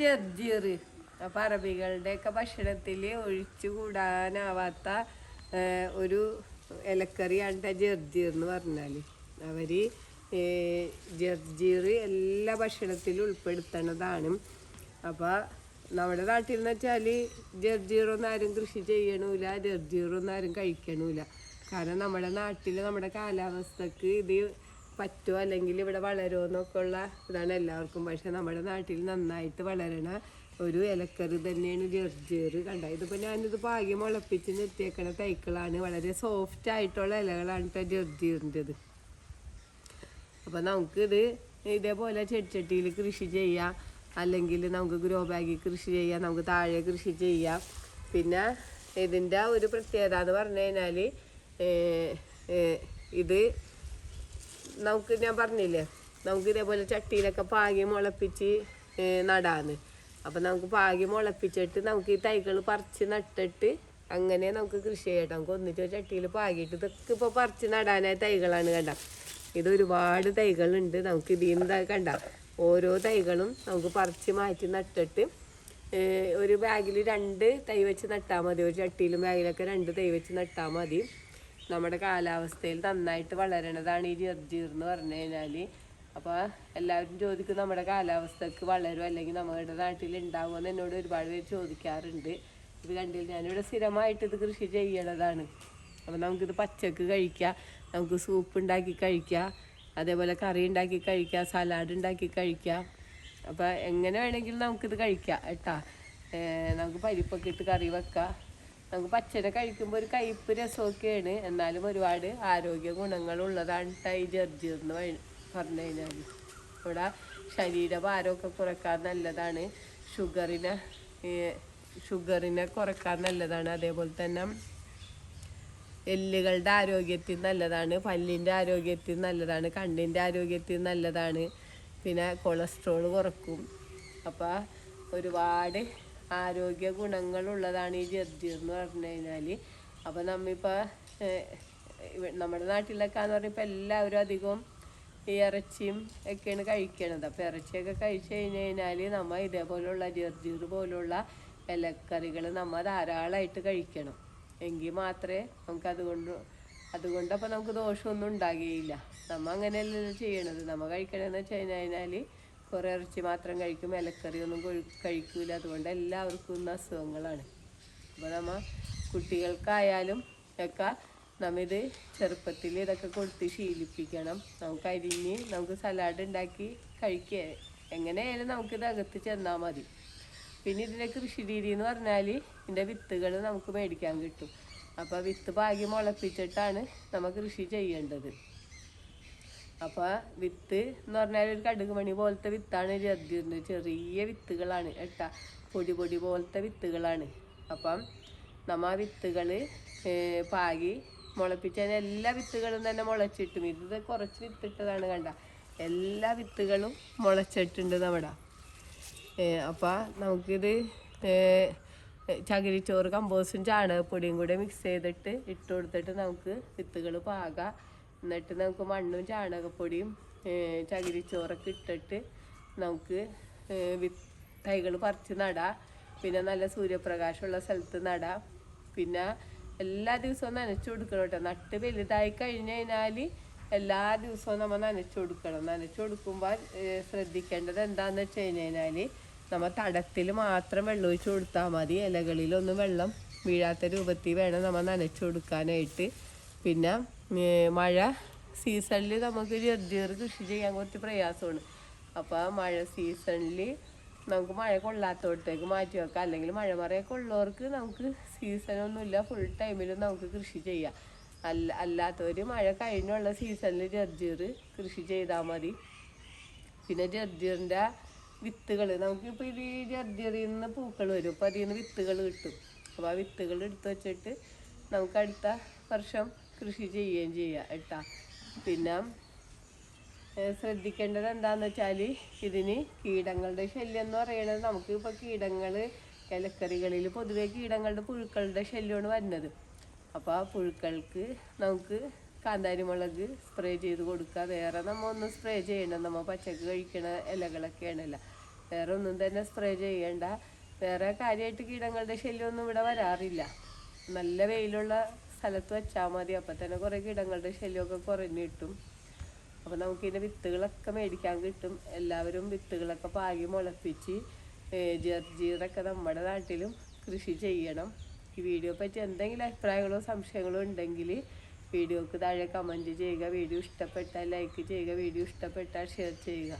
ജർജീർ അപ്പൊ അറബികളുടെയൊക്കെ ഭക്ഷണത്തിൽ ഒഴിച്ചുകൂടാനാവാത്ത കൂടാനാവാത്ത ഒരു ഇലക്കറിയാണ് ജർജീർ എന്ന് പറഞ്ഞാൽ അവർ ജർജീർ എല്ലാ ഭക്ഷണത്തിലും ഉൾപ്പെടുത്തണതാണ്. അപ്പോൾ നമ്മുടെ നാട്ടിൽ എന്ന് വെച്ചാൽ ജർജീറൊന്നും ആരും കൃഷി ചെയ്യണമില്ല ജർജീറൊന്നും ആരും കഴിക്കണമില്ല കാരണം നമ്മുടെ നാട്ടിൽ നമ്മുടെ കാലാവസ്ഥക്ക് ഇത് പറ്റുമോ അല്ലെങ്കിൽ ഇവിടെ വളരുമോ എന്നൊക്കെയുള്ള ഇതാണ് എല്ലാവർക്കും. പക്ഷെ നമ്മുടെ നാട്ടിൽ നന്നായിട്ട് വളരണ ഒരു ഇലക്കറി തന്നെയാണ് ജർജീർ. കണ്ട? ഇതിപ്പോൾ ഞാനിത് പാകി മുളപ്പിച്ച് നിർത്തിയേക്കണ തൈക്കളാണ്. വളരെ സോഫ്റ്റ് ആയിട്ടുള്ള ഇലകളാണ് കേട്ടോ ജർജീറിന്റെത്. അപ്പം നമുക്കിത് ഇതേപോലെ ചെടിച്ചട്ടിയിൽ കൃഷി ചെയ്യാം. അല്ലെങ്കിൽ നമുക്ക് ഗ്രോ ബാഗിൽ കൃഷി ചെയ്യാം. നമുക്ക് താഴെ കൃഷി ചെയ്യാം. പിന്നെ ഇതിന്റെ ഒരു പ്രത്യേകത എന്ന് പറഞ്ഞു കഴിഞ്ഞാൽ ഇത് നമുക്ക് ഞാൻ പറഞ്ഞില്ലേ നമുക്ക് ഇതേപോലെ ചട്ടിയിലൊക്കെ പാകി മുളപ്പിച്ച് നടാന്ന്. അപ്പം നമുക്ക് പാകി മുളപ്പിച്ചിട്ട് നമുക്ക് ഈ തൈകൾ പറിച്ച് നട്ടിട്ട് അങ്ങനെ നമുക്ക് കൃഷി ചെയ്യട്ടെ. നമുക്ക് ഒന്നിച്ച് ചട്ടിയിൽ പാകിയിട്ട് ഇതൊക്കെ ഇപ്പോൾ പറിച്ച് നടാനായ തൈകളാണ് കണ്ട. ഇത് ഒരുപാട് തൈകളുണ്ട് നമുക്ക് ഇതിൽ നിന്ന് കണ്ട. ഓരോ തൈകളും നമുക്ക് പറിച്ച് മാറ്റി നട്ടിട്ട് ഒരു ബാഗിൽ രണ്ട് തൈ വെച്ച് നട്ടാൽ മതി. ഒരു ചട്ടിയിലും ബാഗിലൊക്കെ രണ്ട് തൈ വെച്ച് നട്ടാൽ മതി. നമ്മുടെ കാലാവസ്ഥയിൽ നന്നായിട്ട് വളരണതാണ് ഈ ജർജീർ എന്ന് പറഞ്ഞു കഴിഞ്ഞാൽ അപ്പോൾ എല്ലാവരും ചോദിക്കും നമ്മുടെ കാലാവസ്ഥക്ക് വളരും അല്ലെങ്കിൽ നമ്മുടെ നാട്ടിൽ ഉണ്ടാവുമെന്ന് എന്നോട് ഒരുപാട് പേര് ചോദിക്കാറുണ്ട്. ഇത് കണ്ടില്ല? ഞാനിവിടെ സ്ഥിരമായിട്ട് ഇത് കൃഷി ചെയ്യണതാണ്. അപ്പോൾ നമുക്കിത് പച്ചക്ക് കഴിക്കാം നമുക്ക് സൂപ്പ് ഉണ്ടാക്കി കഴിക്കാം അതേപോലെ കറി ഉണ്ടാക്കി കഴിക്കാം സലാഡ് ഉണ്ടാക്കി കഴിക്കാം. അപ്പോൾ എങ്ങനെ വേണമെങ്കിലും നമുക്കിത് കഴിക്കാം കേട്ടാ. നമുക്ക് പരിപ്പൊക്കെ ഇട്ട് കറി വെക്കാം. നമുക്ക് പച്ചനെ കഴിക്കുമ്പോൾ ഒരു കയ്പ്പ് രസമൊക്കെയാണ്. എന്നാലും ഒരുപാട് ആരോഗ്യ ഗുണങ്ങളുള്ളതാണ് ഈ ജർജി എന്ന് പറ- പറഞ്ഞു കഴിഞ്ഞാൽ ഇവിടെ ശരീരഭാരമൊക്കെ കുറയ്ക്കാൻ നല്ലതാണ്. ഷുഗറിനെ ഷുഗറിനെ കുറയ്ക്കാൻ നല്ലതാണ്. അതേപോലെ തന്നെ എല്ലുകളുടെ ആരോഗ്യത്തിൽ നല്ലതാണ്. പല്ലിന്റെ ആരോഗ്യത്തിൽ നല്ലതാണ്. കണ്ണിന്റെ ആരോഗ്യത്തിൽ നല്ലതാണ്. പിന്നെ കൊളസ്ട്രോൾ കുറക്കും. അപ്പോൾ ഒരുപാട് ആരോഗ്യ ഗുണങ്ങളുള്ളതാണ് ഈ ജർജീർ എന്ന് പറഞ്ഞു കഴിഞ്ഞാൽ അപ്പോൾ നമ്മിപ്പോൾ നമ്മുടെ നാട്ടിലൊക്കെ എന്ന് പറയുമ്പോൾ എല്ലാവരും അധികവും ഈ ഇറച്ചിയും ഒക്കെയാണ് കഴിക്കണത്. അപ്പോൾ ഇറച്ചിയൊക്കെ കഴിച്ചു കഴിഞ്ഞ് കഴിഞ്ഞാൽ നമ്മൾ ഇതേപോലുള്ള ജർജീർ പോലുള്ള ഇലക്കറികൾ നമ്മൾ ധാരാളമായിട്ട് കഴിക്കണം. എങ്കിൽ മാത്രമേ നമുക്ക് അതുകൊണ്ട് അതുകൊണ്ട് നമുക്ക് ദോഷമൊന്നും ഉണ്ടാകുകയില്ല നമ്മൾ അങ്ങനെയല്ലല്ലോ ചെയ്യണത്. നമ്മൾ കഴിക്കണമെന്ന് വെച്ച് കഴിഞ്ഞാൽ കുറേ ഇറച്ചി മാത്രം കഴിക്കും ഇലക്കറിയൊന്നും കൊഴു- കഴിക്കൂല. അതുകൊണ്ട് എല്ലാവർക്കും ഇന്ന് അസുഖങ്ങളാണ്. അപ്പോൾ നമ്മൾ കുട്ടികൾക്കായാലും ഒക്കെ നമ്മിത് ചെറുപ്പത്തിൽ ഇതൊക്കെ കൊടുത്ത് ശീലിപ്പിക്കണം. നമുക്ക് അരിഞ്ഞ് നമുക്ക് സലാഡ് ഉണ്ടാക്കി കഴിക്കുക എങ്ങനെയായാലും നമുക്കിത് അകത്ത് ചെന്നാൽ മതി. പിന്നെ ഇതിന്റെ കൃഷി രീതി എന്ന് പറഞ്ഞാൽ ഇതിന്റെ വിത്തുകൾ നമുക്ക് മേടിക്കാൻ കിട്ടും. അപ്പോൾ വിത്ത് പാകി മുളപ്പിച്ചിട്ടാണ് നമ്മൾ കൃഷി ചെയ്യേണ്ടത്. അപ്പോൾ വിത്ത് എന്ന് പറഞ്ഞാൽ ഒരു കടുക് മണി പോലത്തെ വിത്താണ് ജർജീറിന്റെ ചെറിയ വിത്തുകളാണ് ഏട്ടാ പൊടി പൊടി പോലത്തെ വിത്തുകളാണ്. അപ്പം നമ്മ ആ വിത്തുകൾ പാകി മുളപ്പിച്ചാൽ എല്ലാ വിത്തുകളും തന്നെ മുളച്ചിട്ടും. ഇത് കുറച്ച് വിത്തിട്ടതാണ് കണ്ട. എല്ലാ വിത്തുകളും മുളച്ചിട്ടുണ്ട് നമ്മുടെ. അപ്പോൾ നമുക്കിത് ചകിരിച്ചോറ് കമ്പോസ്റ്റും ചാണകപ്പൊടിയും കൂടെ മിക്സ് ചെയ്തിട്ട് ഇട്ട് കൊടുത്തിട്ട് നമുക്ക് വിത്തുകൾ പാകാം. എന്നിട്ട് നമുക്ക് മണ്ണും ചാണകപ്പൊടിയും ചകിരിച്ചോറൊക്കെ ഇട്ടിട്ട് നമുക്ക് തൈകൾ പറിച്ച് നടാം. പിന്നെ നല്ല സൂര്യപ്രകാശമുള്ള സ്ഥലത്ത് നടാം. പിന്നെ എല്ലാ ദിവസവും നനച്ചു കൊടുക്കണം കേട്ടോ. നട്ട് വലുതായി കഴിഞ്ഞ് കഴിഞ്ഞാൽ എല്ലാ ദിവസവും നമ്മൾ നനച്ചു കൊടുക്കണം. നനച്ചു കൊടുക്കുമ്പോൾ ശ്രദ്ധിക്കേണ്ടത് എന്താണെന്ന് വെച്ച് കഴിഞ്ഞാൽ നമ്മൾ തടത്തിൽ മാത്രം വെള്ളം ഒഴിച്ച് കൊടുത്താൽ മതി. ഇലകളിലൊന്നും വെള്ളം വീഴാത്ത രൂപത്തിൽ വേണം നമ്മൾ നനച്ചു കൊടുക്കാനായിട്ട്. പിന്നെ മഴ സീസണിൽ നമുക്ക് ജർജീർ കൃഷി ചെയ്യാൻ കുറച്ച് പ്രയാസമാണ്. അപ്പോൾ മഴ സീസണിൽ നമുക്ക് മഴ കൊള്ളാത്തോടത്തേക്ക് മാറ്റി വെക്കാം. അല്ലെങ്കിൽ മഴ മറയൊക്കെ ഉള്ളവർക്ക് നമുക്ക് സീസണൊന്നുമില്ല. ഫുൾ ടൈമിലും നമുക്ക് കൃഷി ചെയ്യാം. അല്ല അല്ലാത്തവർ മഴ കഴിഞ്ഞുള്ള സീസണിൽ ജർജീർ കൃഷി ചെയ്താൽ മതി. പിന്നെ ജർജീറിന്റെ വിത്തുകൾ നമുക്കിപ്പോൾ ഈ ജർജീറിൽ നിന്ന് പൂക്കൾ വരും. അപ്പോൾ അതിൽ നിന്ന് വിത്തുകൾ കിട്ടും. അപ്പോൾ ആ വിത്തുകൾ എടുത്തു വച്ചിട്ട് നമുക്ക് അടുത്ത വർഷം കൃഷി ചെയ്യുകയും ചെയ്യാം കേട്ടാ. പിന്നെ ശ്രദ്ധിക്കേണ്ടത് എന്താന്ന് വെച്ചാൽ ഇതിന് കീടങ്ങളുടെ ശല്യം എന്ന് പറയുന്നത് നമുക്ക് ഇപ്പോൾ കീടങ്ങൾ ഇലക്കറികളിൽ പൊതുവേ കീടങ്ങളുടെ പുഴുക്കളുടെ ശല്യമാണ് വരുന്നത്. അപ്പോൾ ആ പുഴുക്കൾക്ക് നമുക്ക് കാന്താരിമുളക് സ്പ്രേ ചെയ്ത് കൊടുക്കുക. വേറെ നമ്മൾ ഒന്നും സ്പ്രേ ചെയ്യണ്ട നമ്മൾ പച്ചക്ക് കഴിക്കണ ഇലകളൊക്കെയാണല്ലോ. വേറെ ഒന്നും തന്നെ സ്പ്രേ ചെയ്യണ്ട. വേറെ കാര്യമായിട്ട് കീടങ്ങളുടെ ശല്യമൊന്നും ഇവിടെ വരാറില്ല. നല്ല വെയിലുള്ള സ്ഥലത്ത് വെച്ചാൽ മതി. അപ്പം തന്നെ കുറേ കീടങ്ങളുടെ ശല്യമൊക്കെ കുറഞ്ഞു കിട്ടും. അപ്പം നമുക്കിതിന്റെ വിത്തുകളൊക്കെ മേടിക്കാൻ കിട്ടും. എല്ലാവരും വിത്തുകളൊക്കെ പാകി മുളപ്പിച്ച് ജർജീറൊക്കെ നമ്മുടെ നാട്ടിലും കൃഷി ചെയ്യണം. ഈ വീഡിയോ പറ്റി എന്തെങ്കിലും അഭിപ്രായങ്ങളോ സംശയങ്ങളോ ഉണ്ടെങ്കിൽ വീഡിയോക്ക് താഴെ കമന്റ് ചെയ്യുക. വീഡിയോ ഇഷ്ടപ്പെട്ടാൽ ലൈക്ക് ചെയ്യുക. വീഡിയോ ഇഷ്ടപ്പെട്ടാൽ ഷെയർ ചെയ്യുക.